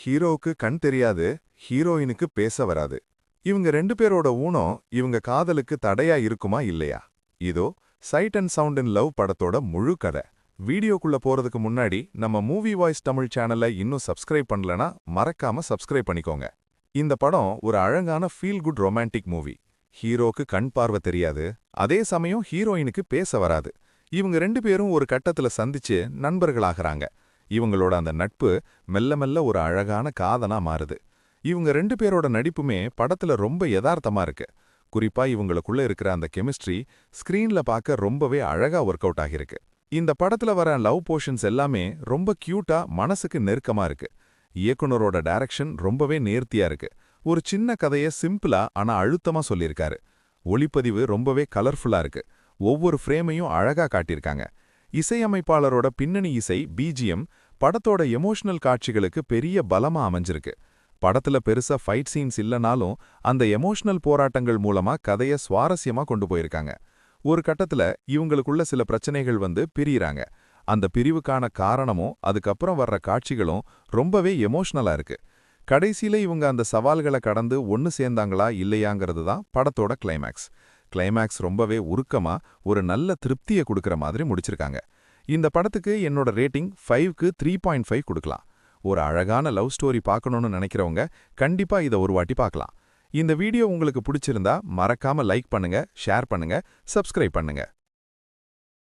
ஹீரோவுக்கு கண் தெரியாது ஹீரோயினுக்கு பேச வராது. இவங்க ரெண்டு பேரோட ஊனம் இவங்க காதலுக்கு தடையா இருக்குமா இல்லையா? இதோ side and sound in love படத்தோட முழு கதை. வீடியோக்குள்ள போறதுக்கு முன்னாடி நம்ம மூவி வாய்ஸ் தமிழ் சேனலை இன்னும் சப்ஸ்கிரைப் பண்ணலனா மறக்காம சப்ஸ்கிரைப் பண்ணிக்கோங்க. இந்த படம் ஒரு அழகான ஃபீல் குட் ரொமான்டிக் மூவி ஹீரோக்கு கண் பார்வை தெரியாது அதே சமயம் ஹீரோயினுக்கு பேச வராது. இவங்க ரெண்டு பேரும் ஒரு கட்டத்துல சந்திச்சு நண்பர்களாகிறாங்க. இவங்களோட அந்த நட்பு மெல்ல மெல்ல ஒரு அழகான காதனா மாறுது. இவங்க ரெண்டு பேரோட நடிப்புமே படத்துல ரொம்ப யதார்த்தமா இருக்கு. குறிப்பா இவங்களுக்குள்ள இருக்கிற அந்த கெமிஸ்ட்ரி ஸ்கிரீன்ல பார்க்க ரொம்பவே அழகா ஒர்க் அவுட் ஆகிருக்கு இந்த படத்துல வர லவ் போர்ஷன்ஸ் எல்லாமே ரொம்ப கியூட்டா மனசுக்கு நெருக்கமா இருக்கு. இயக்குனரோட டைரக்ஷன் ரொம்பவே நேர்த்தியா இருக்கு. ஒரு சின்ன கதைய சிம்பிளா ஆனா அழுத்தமா சொல்லியிருக்காரு. ஒளிப்பதிவு ரொம்பவே கலர்ஃபுல்லா இருக்கு. ஒவ்வொரு ஃப்ரேமையும் அழகா காட்டியிருக்காங்க. இசையமைப்பாளரோட பின்னணி இசை பிஜிஎம் படத்தோட எமோஷனல் காட்சிகளுக்கு பெரிய பலமா அமைஞ்சிருக்கு. படத்துல பெருசா ஃபைட் சீன்ஸ் இல்லனாலும் அந்த எமோஷனல் போராட்டங்கள் மூலமா கதைய சுவாரஸ்யமா கொண்டு போயிருக்காங்க. ஒரு கட்டத்துல இவங்களுக்குள்ள சில பிரச்சனைகள் வந்து பிரியறாங்க. அந்த பிரிவுக்கான காரணமும் அதுக்கப்புறம் வர்ற காட்சிகளும் ரொம்பவே எமோஷனலா இருக்கு. கடைசியில இவங்க அந்த சவால்களை கடந்து ஒன்னு சேர்ந்தாங்களா இல்லையாங்கிறது தான் படத்தோட கிளைமேக்ஸ் கிளைமேக்ஸ் ரொம்பவே உருக்கமா ஒரு நல்ல திருப்தியை கொடுக்குற மாதிரி முடிச்சிருக்காங்க. இந்த படத்துக்கு என்னோட ரேட்டிங் ஃபைவ்க்கு த்ரீ பாயிண்ட் ஃபைவ் கொடுக்கலாம். ஒரு அழகான லவ் ஸ்டோரி பார்க்கணும்னு நினைக்கிறவங்க கண்டிப்பா இதை ஒரு வாட்டி பார்க்கலாம். இந்த வீடியோ உங்களுக்கு பிடிச்சிருந்தா மறக்காம லைக் பண்ணுங்க ஷேர் பண்ணுங்க சப்ஸ்கிரைப் பண்ணுங்க.